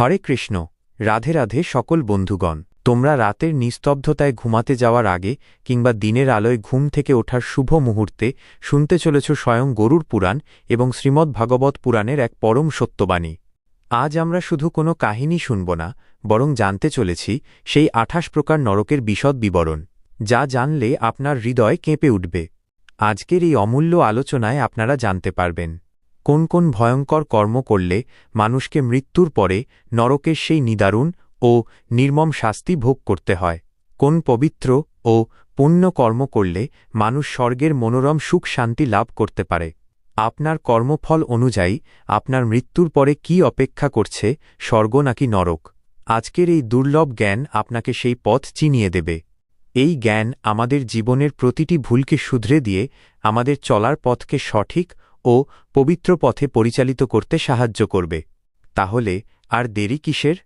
হরে কৃষ্ণ, রাধে রাধে সকল বন্ধুগণ। তোমরা রাতের নিস্তব্ধতায় ঘুমাতে যাওয়ার আগে কিংবা দিনের আলোয় ঘুম থেকে ওঠার শুভ মুহূর্তে শুনতে চলেছ স্বয়ং গরুর পুরাণ এবং শ্রীমদ্ ভাগবত পুরাণের এক পরম সত্যবাণী। আজ আমরা শুধু কোনো কাহিনী শুনব না, বরং জানতে চলেছি সেই আঠাশ প্রকার নরকের বিশদ বিবরণ, যা জানলে আপনার হৃদয় কেঁপে উঠবে। আজকের এই অমূল্য আলোচনায় আপনারা জানতে পারবেন। কোন কোন ভয়ঙ্কর কর্ম করলে মানুষকে মৃত্যুর পরে নরকের সেই নিদারুণ ও নির্মম শাস্তি ভোগ করতে হয়। কোন পবিত্র ও পুণ্য কর্ম করলে মানুষ স্বর্গের মনোরম সুখ শান্তি লাভ করতে পারে। আপনার কর্মফল অনুযায়ী আপনার মৃত্যুর পরে কি অপেক্ষা করছে, স্বর্গ নাকি নরক? আজকের এই দুর্লভ জ্ঞান আপনাকে সেই পথ চিনিয়ে দেবে। এই জ্ঞান আমাদের জীবনের প্রতিটি ভুলকে শুধরে দিয়ে আমাদের চলার পথকে সঠিক ও পবিত্র পথে পরিচালিত করতে সাহায্য করবে। তাহলে, আর দেরি কিসের?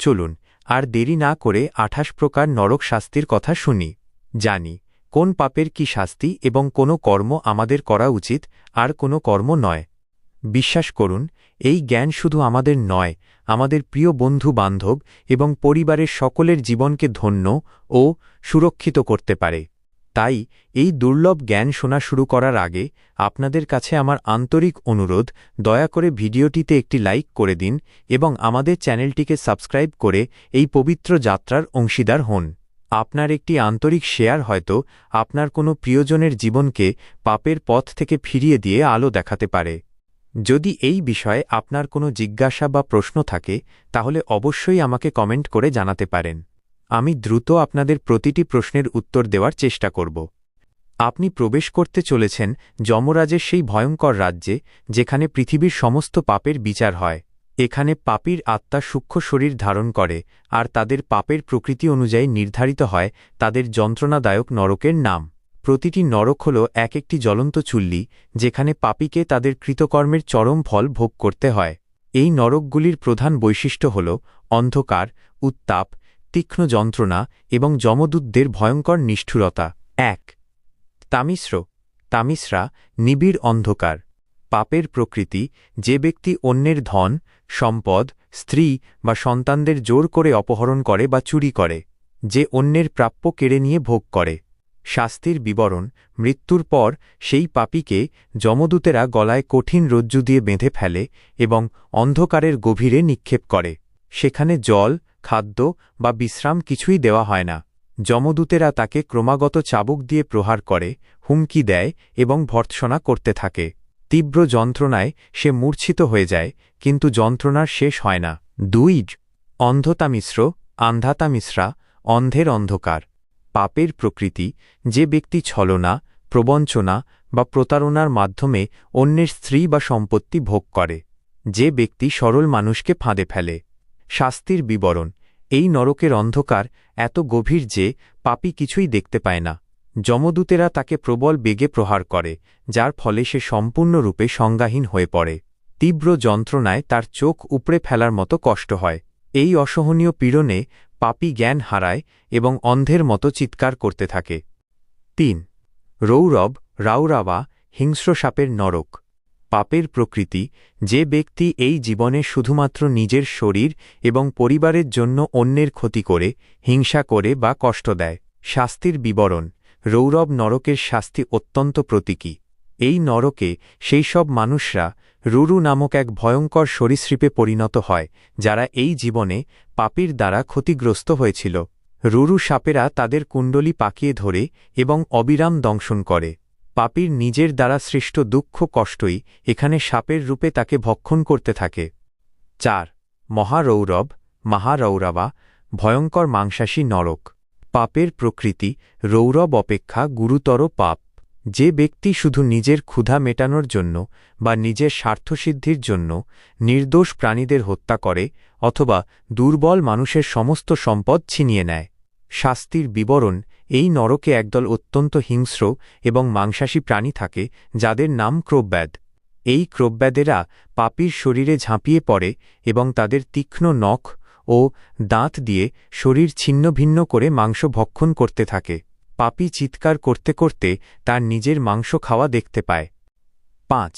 চলুন, আর দেরি না করে আঠাশ প্রকার নরক শাস্তির কথা শুনি। জানি, কোন পাপের কি শাস্তি এবং কোনো কর্ম আমাদের করা উচিত, আর কোনো কর্ম নয়। বিশ্বাস করুন, এই জ্ঞান শুধু আমাদের নয়, আমাদের প্রিয় বন্ধু বান্ধব এবং পরিবারের সকলের জীবনকে ধন্য ও সুরক্ষিত করতে পারে। তাই, এই দুর্লভ জ্ঞান শোনা শুরু করার আগে আপনাদের কাছে আমার আন্তরিক অনুরোধ, দয়া করে ভিডিওটিতে একটি লাইক করে দিন এবং আমাদের চ্যানেলটিকে সাবস্ক্রাইব করে এই পবিত্র যাত্রার অংশীদার হন। আপনার একটি আন্তরিক শেয়ার হয়তো আপনার কোনো প্রিয়জনের জীবনকে পাপের পথ থেকে ফিরিয়ে দিয়ে আলো দেখাতে পারে। যদি এই বিষয়ে আপনার কোনো জিজ্ঞাসা বা প্রশ্ন থাকে, তাহলে অবশ্যই আমাকে কমেন্ট করে জানাতে পারেন। আমি দ্রুত আপনাদের প্রতিটি প্রশ্নের উত্তর দেওয়ার চেষ্টা করব। আপনি প্রবেশ করতে চলেছেন যমরাজের সেই ভয়ঙ্কর রাজ্যে, যেখানে পৃথিবীর সমস্ত পাপের বিচার হয়। এখানে পাপীর আত্মা সূক্ষ্ম শরীর ধারণ করে, আর তাদের পাপের প্রকৃতি অনুযায়ী নির্ধারিত হয়, তাদের যন্ত্রণাদায়ক নরকের নাম। প্রতিটি নরক হল এক একটি জ্বলন্ত চুল্লি, যেখানে পাপীকে তাদের কৃতকর্মের চরম ফল ভোগ করতে হয়। এই নরকগুলির প্রধান বৈশিষ্ট্য হল, অন্ধকার, উত্তাপ তীক্ষ্ণ যন্ত্রণা এবং যমদূতদের ভয়ঙ্কর নিষ্ঠুরতা। এক। তামিশ্র। তামিশ্রা নিবিড় অন্ধকার। পাপের প্রকৃতি, যে ব্যক্তি অন্যের ধন, সম্পদ, স্ত্রী বা সন্তানদের জোর করে অপহরণ করে বা চুরি করে, যে অন্যের প্রাপ্য কেড়ে নিয়ে ভোগ করে। শাস্তির বিবরণ, মৃত্যুর পর সেই পাপীকে যমদূতেরা গলায় কঠিন রজ্জু দিয়ে বেঁধে ফেলে এবং অন্ধকারের গভীরে নিক্ষেপ করে। সেখানে জল খাদ্য বা বিশ্রাম কিছুই দেওয়া হয় না। যমদূতেরা তাকে ক্রমাগত চাবুক দিয়ে প্রহার করে, হুমকি দেয় এবং ভর্ৎসনা করতে থাকে। তীব্র যন্ত্রণায় সে মূর্ছিত হয়ে যায়, কিন্তু যন্ত্রণার শেষ হয় না। দুই অন্ধতা মিশ্র আন্ধাতা মিশ্রা অন্ধের অন্ধকার। পাপের প্রকৃতি, যে ব্যক্তি ছলনা, প্রবঞ্চনা বা প্রতারণার মাধ্যমে অন্যের স্ত্রী বা সম্পত্তি ভোগ করে, যে ব্যক্তি সরল মানুষকে ফাঁদে ফেলে। শাস্তির বিবরণ। এই নরকের অন্ধকার এত গভীর যে পাপি কিছুই দেখতে পায় না। যমদূতেরা তাকে প্রবল বেগে প্রহার করে, যার ফলে সে সম্পূর্ণরূপে সংজ্ঞাহীন হয়ে পড়ে। তীব্র যন্ত্রণায় তার চোখ উপড়ে ফেলার মতো কষ্ট হয়। এই অসহনীয় পীড়নে পাপি জ্ঞান হারায় এবং অন্ধের মতো চিৎকার করতে থাকে। তিন, রৌরব, রাউরাবা, হিংস্র সাপের নরক। পাপের প্রকৃতি, যে ব্যক্তি এই জীবনে শুধুমাত্র নিজের শরীর এবং পরিবারের জন্য অন্যের ক্ষতি করে, হিংসা করে বা কষ্ট দেয়। শাস্তির বিবরণ, রৌরব নরকের শাস্তি অত্যন্ত প্রতীকী। এই নরকে সেই সব মানুষরা রুরু নামক এক ভয়ঙ্কর সরীসৃপে পরিণত হয়, যারা এই জীবনে পাপির দ্বারা ক্ষতিগ্রস্ত হয়েছিল। রুরু সাপেরা তাদের কুণ্ডলি পাকিয়ে ধরে এবং অবিরাম দংশন করে। পাপির নিজের দ্বারা সৃষ্ট দুঃখ কষ্টই এখানে সাপের রূপে তাকে ভক্ষণ করতে থাকে। চার, মহারৌরব, মহারৌরবা, ভয়ঙ্কর মাংসাশী নরক। পাপের প্রকৃতি, রৌরব অপেক্ষা গুরুতর পাপ। যে ব্যক্তি শুধু নিজের ক্ষুধা মেটানোর জন্য বা নিজের স্বার্থসিদ্ধির জন্য নির্দোষ প্রাণীদের হত্যা করে অথবা দুর্বল মানুষের সমস্ত সম্পদ ছিনিয়ে নেয়। শাস্তির বিবরণ এই নরকে একদল অত্যন্ত হিংস্র এবং মাংসাশী প্রাণী থাকে, যাদের নাম ক্রোব্যাদ। এই ক্রোব্যাদেরা পাপির শরীরে ঝাঁপিয়ে পড়ে এবং তাদের তীক্ষ্ণ নখ ও দাঁত দিয়ে শরীর ছিন্নভিন্ন করে মাংস ভক্ষণ করতে থাকে। পাপি চিৎকার করতে করতে তার নিজের মাংস খাওয়া দেখতে পায়। পাঁচ,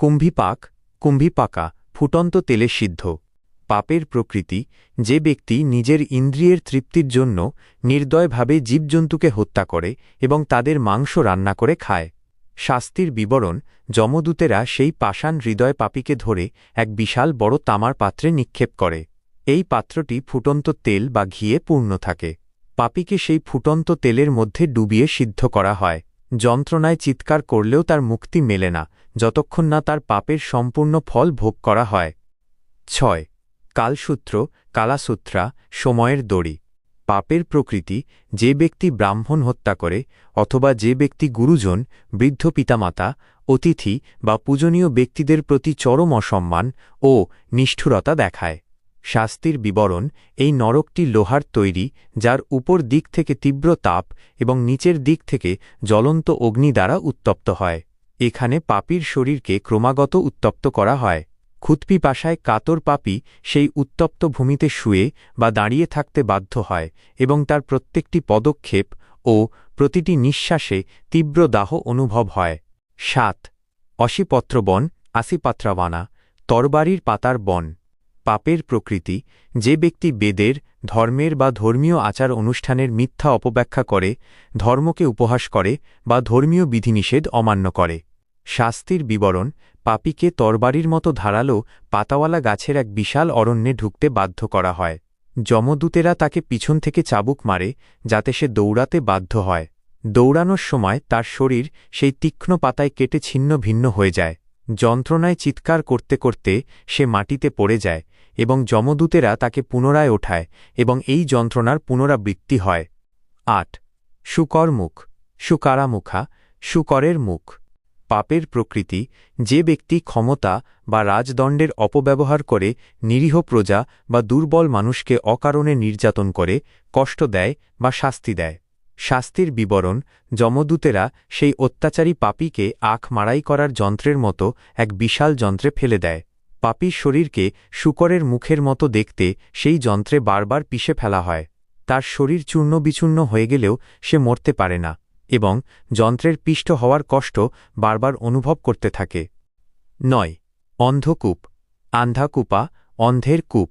কুম্ভিপাক। কুম্ভিপাকা, ফুটন্ত তেলে সিদ্ধ। পাপের প্রকৃতি, যে ব্যক্তি নিজের ইন্দ্রিয়ের তৃপ্তির জন্য নির্দয়ভাবে জীবজন্তুকে হত্যা করে এবং তাদের মাংস রান্না করে খায়। শাস্তির বিবরণ, যমদূতেরা সেই পাষাণ হৃদয় পাপীকে ধরে এক বিশাল বড় তামার পাত্রে নিক্ষেপ করে। এই পাত্রটি ফুটন্ত তেল বা ঘিয়ে পূর্ণ থাকে। পাপীকে সেই ফুটন্ত তেলের মধ্যে ডুবিয়ে সিদ্ধ করা হয়। যন্ত্রণায় চিৎকার করলেও তার মুক্তি মেলে না, যতক্ষণ না তার পাপের সম্পূর্ণ ফল ভোগ করা হয়। ছয় কালসূত্র, কালাসূত্রা, সময়ের দড়ি। পাপের প্রকৃতি, যে ব্যক্তি ব্রাহ্মণ হত্যা করে, অথবা যে ব্যক্তি গুরুজন, বৃদ্ধ পিতামাতা, অতিথি বা পূজনীয় ব্যক্তিদের প্রতি চরম অসম্মান ও নিষ্ঠুরতা দেখায়। শাস্তির বিবরণ, এই নরকটি লোহার তৈরি, যার উপর দিক থেকে তীব্র তাপ এবং নিচের দিক থেকে জ্বলন্ত অগ্নি দ্বারা উত্তপ্ত হয়। এখানে পাপীর শরীরকে ক্রমাগত উত্তপ্ত করা হয়। খুতপি পাশায় কাতর পাপি সেই উত্তপ্ত ভূমিতে শুয়ে বা দাঁড়িয়ে থাকতে বাধ্য হয় এবং তার প্রত্যেকটি পদক্ষেপ ও প্রতিটি নিঃশ্বাসে তীব্র দাহ অনুভব হয়। সাত অশিপত্র বন আসিপাত্রাবানা তরবারির পাতার বন। পাপের প্রকৃতি, যে ব্যক্তি বেদের, ধর্মের বা ধর্মীয় আচার অনুষ্ঠানের মিথ্যা অপব্যাখ্যা করে, ধর্মকে উপহাস করে বা ধর্মীয় বিধিনিষেধ অমান্য করে। শাস্তির বিবরণ পাপিকে তরবারির মতো ধারালো পাতাওয়ালা গাছের এক বিশাল অরণ্যে ঢুকতে বাধ্য করা হয়। যমদূতেরা তাকে পিছন থেকে চাবুক মারে যাতে সে দৌড়াতে বাধ্য হয়। দৌড়ানোর সময় তার শরীর সেই তীক্ষ্ণ পাতায় কেটে ছিন্ন ভিন্ন হয়ে যায়। যন্ত্রণায় চিৎকার করতে করতে সে মাটিতে পড়ে যায় এবং যমদূতেরা তাকে পুনরায় ওঠায় এবং এই যন্ত্রণার পুনরাবৃত্তি হয়। আট। শুকর মুখ সুকারামুখা। শুকরের মুখ। পাপের প্রকৃতি, যে ব্যক্তি ক্ষমতা বা রাজদণ্ডের অপব্যবহার করে, নিরীহ প্রজা বা দুর্বল মানুষকে অকারণে নির্যাতন করে, কষ্ট দেয় বা শাস্তি দেয়। শাস্তির বিবরণ, যমদূতেরা সেই অত্যাচারী পাপীকে আখ মারাই করার যন্ত্রের মতো এক বিশাল যন্ত্রে ফেলে দেয়। পাপীর শরীরকে শুকরের মুখের মতো দেখতে সেই যন্ত্রে বারবার পিষে ফেলা হয়। তার শরীর চূর্ণ বিচূর্ণ হয়ে গেলেও সে মরতে পারে না। এবং যন্ত্রের পিষ্ট হওয়ার কষ্ট বারবার অনুভব করতে থাকে। নয়। অন্ধকূপ। আন্ধাকূপা অন্ধের কূপ।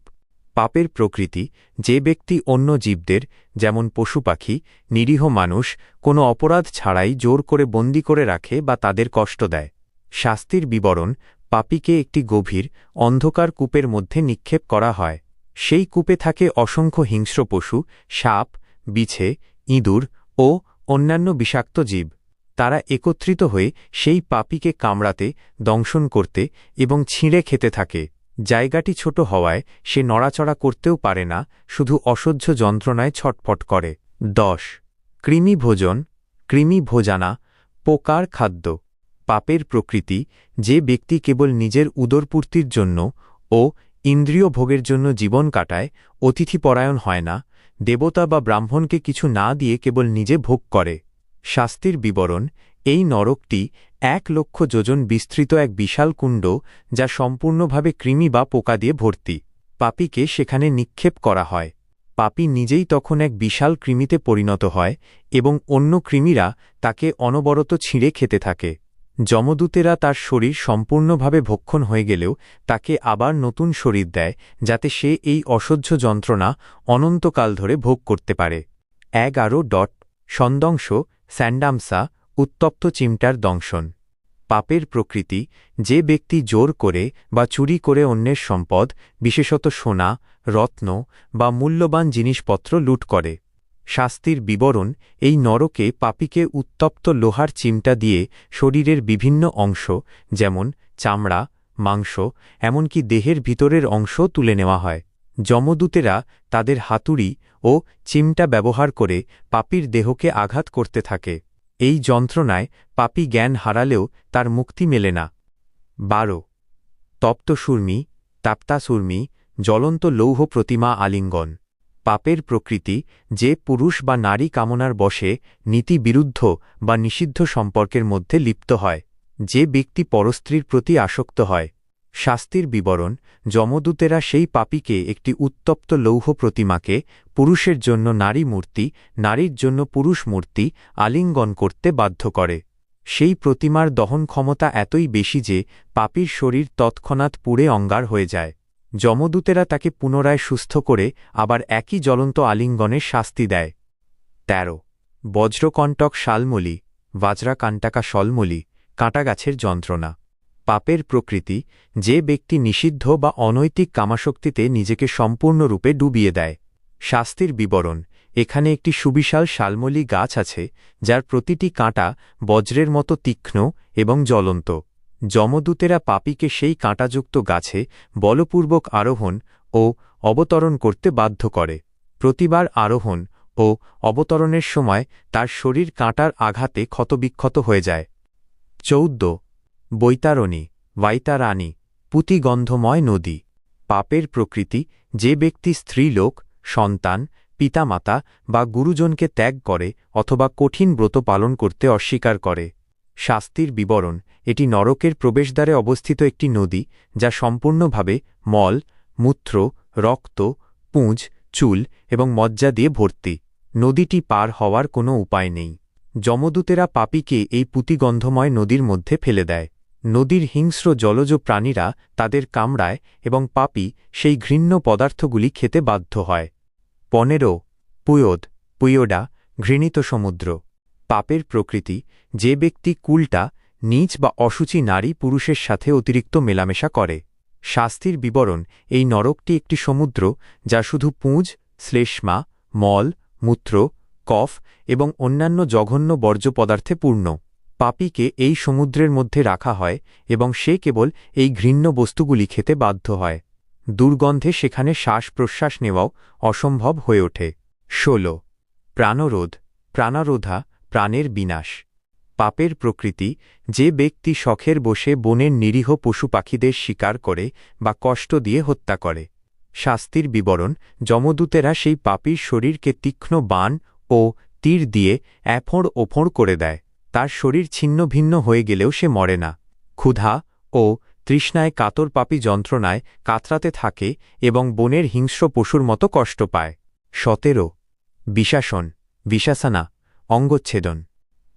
পাপের প্রকৃতি, যে ব্যক্তি অন্য জীবদের, যেমন পশু পাখি, নিরীহ মানুষ, কোনো অপরাধ ছাড়াই জোর করে বন্দি করে রাখে বা তাদের কষ্ট দেয়। শাস্তির বিবরণ, পাপিকে একটি গভীর, অন্ধকার কূপের মধ্যে নিক্ষেপ করা হয়। সেই কূপে থাকে অসংখ্য হিংস্র পশু, সাপ, বিছে, ইঁদুর ও অন্যান্য বিষাক্ত জীব। তারা একত্রিত হয়ে সেই পাপিকে কামড়াতে, দংশন করতে এবং ছিঁড়ে খেতে থাকে। জায়গাটি ছোট হওয়ায় সে নড়াচড়া করতেও পারে না, শুধু অসহ্য যন্ত্রণায় ছটফট করে। দশ। কৃমি ভোজন। কৃমি ভোজানা, পোকার খাদ্য। পাপের প্রকৃতি, যে ব্যক্তি কেবল নিজের উদরপূর্তির জন্য ও ইন্দ্রিয় ভোগের জন্য জীবন কাটায়, অতিথিপরায়ণ হয় না দেবতা বা ব্রাহ্মণকে কিছু না দিয়ে কেবল নিজে ভোগ করে। শাস্তির বিবরণ, এই নরকটি এক লক্ষ যোজন বিস্তৃত এক বিশাল কুণ্ড যা সম্পূর্ণভাবে কৃমি বা পোকা দিয়ে ভর্তি। পাপিকে সেখানে নিক্ষেপ করা হয়। পাপি নিজেই তখন এক বিশাল কৃমিতে পরিণত হয় এবং অন্য কৃমিরা তাকে অনবরত ছিঁড়ে খেতে থাকে। যমদূতেরা তার শরীর সম্পূর্ণভাবে ভক্ষণ হয়ে গেলেও তাকে আবার নতুন শরীর দেয়, যাতে সে এই অসহ্য যন্ত্রণা অনন্তকাল ধরে ভোগ করতে পারে। এগারো ডট সন্দংশ স্যান্ডামসা, উত্তপ্ত চিমটার দংশন। পাপের প্রকৃতি, যে ব্যক্তি জোর করে বা চুরি করে অন্যের সম্পদ, বিশেষত সোনা, রত্ন বা মূল্যবান জিনিসপত্র লুট করে। শাস্তির বিবরণ এই নরকে পাপিকে উত্তপ্ত লোহার চিমটা দিয়ে শরীরের বিভিন্ন অংশ, যেমন চামড়া, মাংস, এমনকি দেহের ভিতরের অংশ তুলে নেওয়া হয়। যমদূতেরা তাদের হাতুড়ি ও চিমটা ব্যবহার করে পাপির দেহকে আঘাত করতে থাকে। এই যন্ত্রণায় পাপি জ্ঞান হারালেও তার মুক্তি মেলে না। বারো। তপ্তসুর্মি তাপ্তাসুর্মি জ্বলন্ত লৌহ প্রতিমা আলিঙ্গন। পাপের প্রকৃতি, যে পুরুষ বা নারী কামনার বসে নীতি বিরুদ্ধ বা নিষিদ্ধ সম্পর্কের মধ্যে লিপ্ত হয়, যে ব্যক্তি পরস্ত্রীর প্রতি আসক্ত হয়। শাস্তির বিবরণ, যমদূতেরা সেই পাপিকে একটি উত্তপ্ত লৌহ প্রতিমাকে পুরুষের জন্য নারী মূর্তি, নারীর জন্য পুরুষ মূর্তি আলিঙ্গন করতে বাধ্য করে। সেই প্রতিমার দহন ক্ষমতা এতই বেশি যে পাপির শরীর তৎক্ষণাৎ পুড়ে অঙ্গার হয়ে যায়। যমদূতেরা তাকে পুনরায় সুস্থ করে আবার একই জ্বলন্ত আলিঙ্গনের শাস্তি দেয়। তেরো। বজ্রকণ্টক শালমলি, বাজরাকান্টাকা শলমলি, কাঁটাগাছের যন্ত্রণা। পাপের প্রকৃতি, যে ব্যক্তি নিষিদ্ধ বা অনৈতিক কামাশক্তিতে নিজেকে সম্পূর্ণরূপে ডুবিয়ে দেয়। শাস্তির বিবরণ, এখানে একটি সুবিশাল শালমলি গাছ আছে, যার প্রতিটি কাঁটা বজ্রের মতো তীক্ষ্ণ এবং জ্বলন্ত। যমদূতেরা পাপীকে সেই কাঁটাযুক্ত গাছে বলপূর্বক আরোহণ ও অবতরণ করতে বাধ্য করে। প্রতিবার আরোহণ ও অবতরণের সময় তার শরীর কাঁটার আঘাতে ক্ষতবিক্ষত হয়ে যায়। চৌদ্দ। বৈতারণী ওয়াইতারানী পুতিগন্ধময় নদী। পাপের প্রকৃতি, যে ব্যক্তি স্ত্রীলোক, সন্তান, পিতামাতা বা গুরুজনকে ত্যাগ করে অথবা কঠিন ব্রত পালন করতে অস্বীকার করে। শাস্তির বিবরণ, এটি নরকের প্রবেশদ্বারে অবস্থিত একটি নদী, যা সম্পূর্ণভাবে মল, মূত্র, রক্ত, পুঁজ, চুল এবং মজ্জা দিয়ে ভর্তি। নদীটি পার হওয়ার কোনো উপায় নেই। যমদূতেরা পাপীকে এই পুতিগন্ধময় নদীর মধ্যে ফেলে দেয়। নদীর হিংস্র জলজ প্রাণীরা তাদের কামড়ায় এবং পাপি সেই ঘৃণ্য পদার্থগুলি খেতে বাধ্য হয়। পনেরো, পুয়োদ, পুয়োডা, ঘৃণিত সমুদ্র। পাপের প্রকৃতি, যে ব্যক্তি কুলটা নিচ বা অসুচি নারী পুরুষের সাথে অতিরিক্ত মেলামেশা করে। শাস্তির বিবরণ, এই নরকটি একটি সমুদ্র, যা শুধু পুঁজ, শ্লেষ্মা, মল, মূত্র, কফ এবং অন্যান্য জঘন্য বর্জ্য পদার্থে পূর্ণ। পাপীকে এই সমুদ্রের মধ্যে রাখা হয় এবং সে কেবল এই ঘৃণ্য বস্তুগুলি খেতে বাধ্য হয়। দুর্গন্ধে সেখানে শ্বাস প্রশ্বাস নেওয়াও অসম্ভব হয়ে ওঠে। ষোল। প্রাণরোধ। প্রাণারোধা প্রাণের বিনাশ। পাপের প্রকৃতি, যে ব্যক্তি শখের বসে বনের নিরীহ পশু পাখিদের শিকার করে বা কষ্ট দিয়ে হত্যা করে। শাস্তির বিবরণ, যমদূতেরা সেই পাপীর শরীরকে তীক্ষ্ণ বান ও তীর দিয়ে এফোঁড় ওফোঁড় করে দেয়। তার শরীর ছিন্ন ভিন্ন হয়ে গেলেও সে মরে না। ক্ষুধা ও তৃষ্ণায় কাতর পাপি যন্ত্রণায় কাতরাতে থাকে এবং বনের হিংস্র পশুর মতো কষ্ট পায়। সতেরো। বিশাসন, বিশাসানা অঙ্গচ্ছেদন।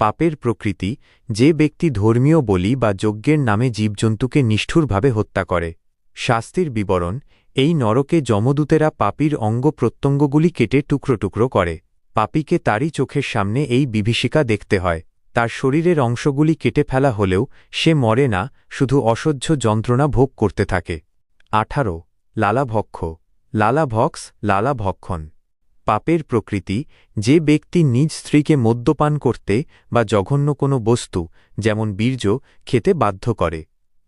পাপের প্রকৃতি, যে ব্যক্তি ধর্মীয় বলি বা যজ্ঞের নামে জীবজন্তুকে নিষ্ঠুরভাবে হত্যা করে। শাস্তির বিবরণ, এই নরকে যমদূতেরা পাপীর অঙ্গ প্রত্যঙ্গগুলি কেটে টুকরো টুকরো করে। পাপীকে তারই চোখের সামনে এই বিভীষিকা দেখতে হয়। তার শরীরের অংশগুলি কেটে ফেলা হলেও সে মরে না, শুধু অসহ্য যন্ত্রণা ভোগ করতে থাকে। আঠারো, লালাভক্ষ। লালাভক্স লালাভক্ষণ। পাপের প্রকৃতি, যে ব্যক্তি নিজ স্ত্রীকে মদ্যপান করতে বা জঘন্য কোনো বস্তু, যেমন বীর্য, খেতে বাধ্য করে।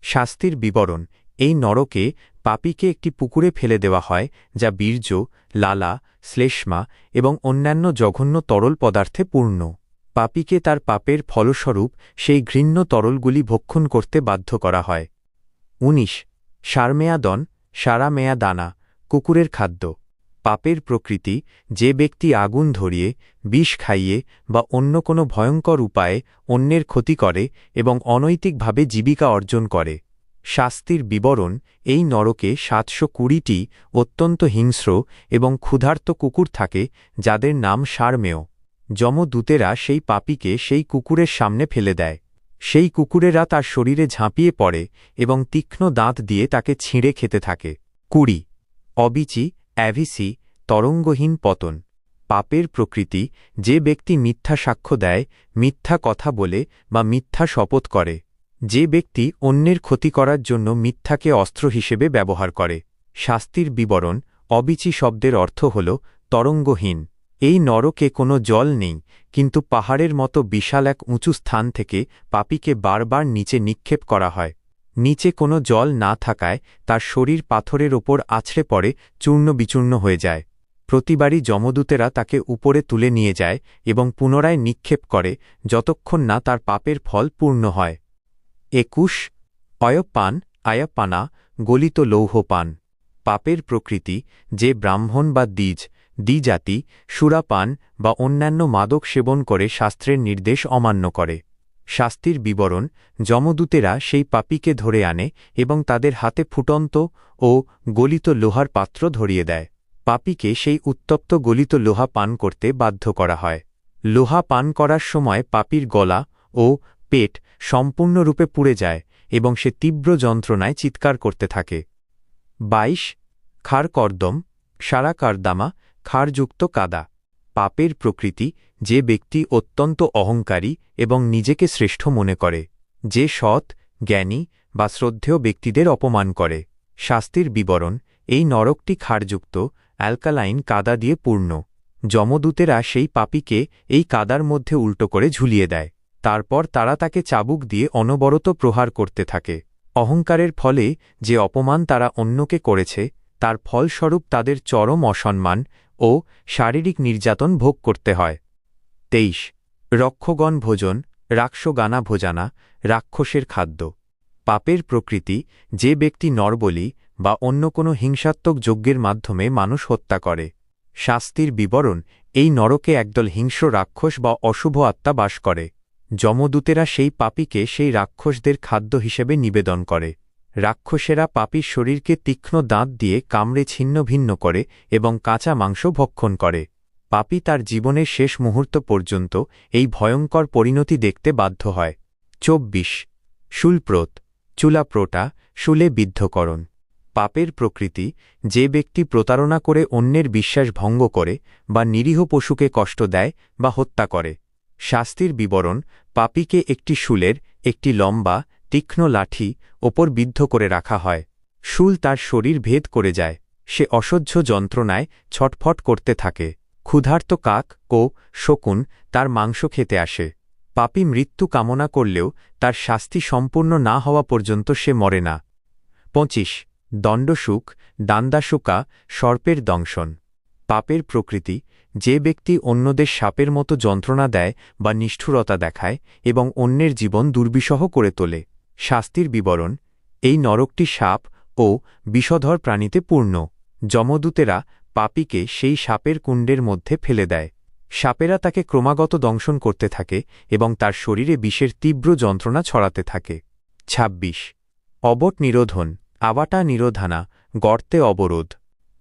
শাস্তির বিবরণ, এই নরকে পাপীকে একটি পুকুরে ফেলে দেওয়া হয়, যা বীর্য, লালা, শ্লেষ্মা এবং অন্যান্য জঘন্য তরল পদার্থে পূর্ণ। পাপীকে তার পাপের ফলস্বরূপ সেই ঘৃণ্য তরলগুলি ভক্ষণ করতে বাধ্য করা হয়। ১৯ সারমেয়াদন সারামেয়া দানা কুকুরের খাদ্য। পাপের প্রকৃতি, যে ব্যক্তি আগুন ধরিয়ে, বিষ খাইয়ে বা অন্য কোনো ভয়ঙ্কর উপায়ে অন্যের ক্ষতি করে এবং অনৈতিকভাবে জীবিকা অর্জন করে। শাস্তির বিবরণ, এই নরকে সাতশো কুড়িটি অত্যন্ত হিংস্র এবং ক্ষুধার্ত কুকুর থাকে, যাদের নাম সারমেয়। যমদূতেরা সেই পাপীকে সেই কুকুরের সামনে ফেলে দেয়। সেই কুকুরেরা তার শরীরে ঝাঁপিয়ে পড়ে এবং তীক্ষ্ণ দাঁত দিয়ে তাকে ছিঁড়ে খেতে থাকে। কুড়ি। অবিচি অ্যাভিসি, তরঙ্গহীন পতন। পাপের প্রকৃতি, যে ব্যক্তি মিথ্যা সাক্ষ্য দেয়, মিথ্যা কথা বলে বা মিথ্যা শপথ করে। যে ব্যক্তি অন্যের ক্ষতি করার জন্য মিথ্যাকে অস্ত্র হিসেবে ব্যবহার করে। শাস্তির বিবরণ, অবিচি শব্দের অর্থ হল, তরঙ্গহীন। এই নরকে কোনো জল নেই, কিন্তু পাহাড়ের মতো বিশাল এক উঁচু স্থান থেকে পাপিকে বারবার নিচে নিক্ষেপ করা হয়। নিচে কোনো জল না থাকায় তার শরীর পাথরের ওপর আছড়ে পড়ে, চূর্ণ বিচূর্ণ হয়ে যায়। প্রতিবারই যমদূতেরা তাকে উপরে তুলে নিয়ে যায় এবং পুনরায় নিক্ষেপ করে, যতক্ষণ না তার পাপের ফল পূর্ণ হয়। একুশ অয়পান আয়াপানা গলিত লৌহপান। পাপের প্রকৃতি, যে ব্রাহ্মণ বা দ্বিজ, দ্বিজাতি, সুরাপান বা অন্যান্য মাদক সেবন করে শাস্ত্রের নির্দেশ অমান্য করে। শাস্তির বিবরণ যমদূতেরা সেই পাপীকে ধরে আনে এবং তাদের হাতে ফুটন্ত ও গলিত লোহার পাত্র ধরিয়ে দেয়। পাপিকে সেই উত্তপ্ত গলিত লোহা পান করতে বাধ্য করা হয়। লোহা পান করার সময় পাপির গলা ও পেট সম্পূর্ণরূপে পুড়ে যায় এবং সে তীব্র যন্ত্রণায় চিৎকার করতে থাকে। ২২ খার কর্দম সারা কারদামা খারযুক্ত কাদা। পাপের প্রকৃতি, যে ব্যক্তি অত্যন্ত অহংকারী এবং নিজেকে শ্রেষ্ঠ মনে করে, যে সৎ, জ্ঞানী বা শ্রদ্ধেয় ব্যক্তিদের অপমান করে। শাস্তির বিবরণ, এই নরকটি ক্ষারযুক্ত, অ্যালকালাইন কাদা দিয়ে পূর্ণ। যমদূতেরা সেই পাপীকে এই কাদার মধ্যে উল্টো করে ঝুলিয়ে দেয়। তারপর তারা তাকে চাবুক দিয়ে অনবরত প্রহার করতে থাকে। অহংকারের ফলে যে অপমান তারা অন্যকে করেছে, তার ফলস্বরূপ তাদের চরম অসম্মান ও শারীরিক নির্যাতন ভোগ করতে হয়। তেইশ। রক্ষগণ ভোজন রাক্ষগানা ভোজানা, রাক্ষসের খাদ্য। পাপের প্রকৃতি, যে ব্যক্তি নরবলি বা অন্য কোনো হিংসাত্মক যজ্ঞের মাধ্যমে মানুষ হত্যা করে। শাস্তির বিবরণ, এই নরকে একদল হিংস্র রাক্ষস বা অশুভ আত্মা বাস করে। যমদূতেরা সেই পাপীকে সেই রাক্ষসদের খাদ্য হিসেবে নিবেদন করে। রাক্ষসেরা পাপীর শরীরকে তীক্ষ্ণ দাঁত দিয়ে কামড়ে ছিন্ন ভিন্ন করে এবং কাঁচা মাংস ভক্ষণ করে। পাপী তার জীবনের শেষ মুহূর্ত পর্যন্ত এই ভয়ঙ্কর পরিণতি দেখতে বাধ্য হয়। চব্বিশ। শুলপ্রত। চুলাপ্রোটা, শুলে বিদ্ধকরণ। পাপের প্রকৃতি, যে ব্যক্তি প্রতারণা করে অন্যের বিশ্বাস ভঙ্গ করে বা নিরীহ পশুকে কষ্ট দেয় বা হত্যা করে। শাস্তির বিবরণ, পাপীকে একটি শুলের, একটি লম্বা তীক্ষ্ণ লাঠি ওপর বিদ্ধ করে রাখা হয়। শুল তার শরীর ভেদ করে যায়। সে অসহ্য যন্ত্রণায় ছটফট করতে থাকে। ক্ষুধার্ত কাক ও শকুন তার মাংস খেতে আসে। পাপী মৃত্যু কামনা করলেও তার শাস্তি সম্পূর্ণ না হওয়া পর্যন্ত সে মরে না। পঁচিশ। দণ্ডসুখ দান্দাসুকা, সর্পের দংশন। পাপের প্রকৃতি, যে ব্যক্তি অন্যদের সাপের মতো যন্ত্রণা দেয় বা নিষ্ঠুরতা দেখায় এবং অন্যের জীবন দুর্বিষহ করে তোলে। শাস্তির বিবরণ, এই নরকটি সাপ ও বিষধর প্রাণীতে পূর্ণ। যমদূতেরা পাপীকে সেই সাপের কুণ্ডের মধ্যে ফেলে দেয়। সাপেরা তাকে ক্রমাগত দংশন করতে থাকে এবং তার শরীরে বিষের তীব্র যন্ত্রণা ছড়াতে থাকে। ২৬ অবট নিরোধন, আবাটা নিরোধানা, গর্তে অবরোধ।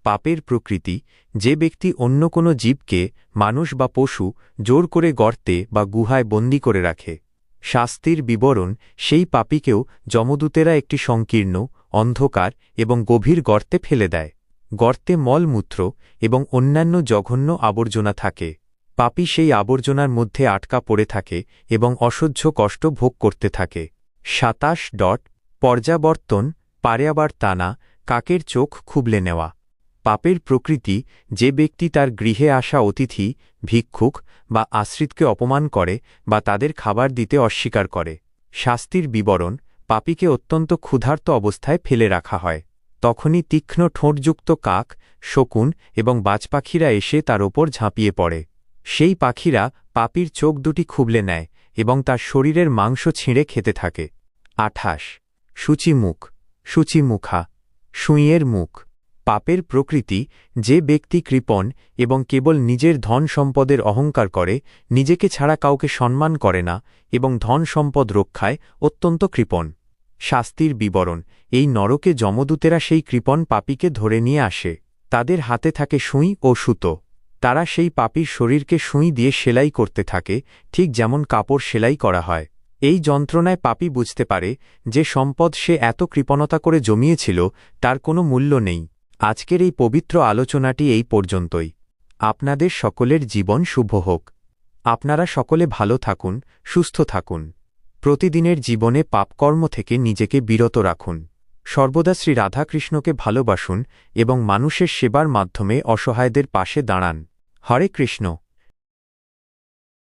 পাপের প্রকৃতি, যে ব্যক্তি অন্য কোনো জীবকে, মানুষ বা পশু, জোর করে গর্তে বা গুহায় বন্দি করে রাখে। শাস্তির বিবরণ সেই পাপীকেও যমদূতেরা একটি সংকীর্ণ, অন্ধকার এবং গভীর গর্তে ফেলে দেয়। গর্তে মলমূত্র এবং অন্যান্য জঘন্য আবর্জনা থাকে। পাপী সেই আবর্জনার মধ্যে আটকা পড়ে থাকে এবং অসহ্য কষ্ট ভোগ করতে থাকে। সাতাশ ডট, পর্যাবর্তন পারে আবার টানা, কাকের চোখ খুবলে নেওয়া। পাপের প্রকৃতি, যে ব্যক্তি তার গৃহে আসা অতিথি, ভিক্ষুক বা আশ্রিতকে অপমান করে বা তাদের খাবার দিতে অস্বীকার করে। শাস্তির বিবরণ পাপীকে অত্যন্ত ক্ষুধার্ত অবস্থায় ফেলে রাখা হয়। তখনই তীক্ষ্ণ ঠোঁটযুক্ত কাক, শকুন এবং বাজপাখিরা এসে তার ওপর ঝাঁপিয়ে পড়ে। সেই পাখিরা পাপির চোখ দুটি খুবলে নেয় এবং তার শরীরের মাংস ছিঁড়ে খেতে থাকে। আঠাশ। সূচিমুখ সূচিমুখা সুঁইয়ের মুখ। পাপের প্রকৃতি, যে ব্যক্তি কৃপণ এবং কেবল নিজের ধন সম্পদের অহংকার করে, নিজেকে ছাড়া কাউকে সম্মান করে না এবং ধন সম্পদ রক্ষায় অত্যন্ত কৃপণ। শাস্তির বিবরণ, এই নরকে যমদূতেরা সেই কৃপণ পাপীকে ধরে নিয়ে আসে। তাদের হাতে থাকে সুঁই ও সুতো। তারা সেই পাপীর শরীরকে সুঁই দিয়ে সেলাই করতে থাকে, ঠিক যেমন কাপড় সেলাই করা হয়। এই যন্ত্রণায় পাপী বুঝতে পারে যে সম্পদ সে এত কৃপণতা করে জমিয়েছিল, তার কোনো মূল্য নেই। আজকের এই পবিত্র আলোচনাটি এই পর্যন্তই। আপনাদের সকলের জীবন শুভ হোক। আপনারা সকলে ভালো থাকুন, সুস্থ থাকুন। প্রতিদিনের জীবনে পাপকর্ম থেকে নিজেকে বিরত রাখুন। সর্বদা শ্রী রাধাকৃষ্ণকে ভালোবাসুন এবং মানুষের সেবার মাধ্যমে অসহায়দের পাশে দাঁড়ান। হরে কৃষ্ণ।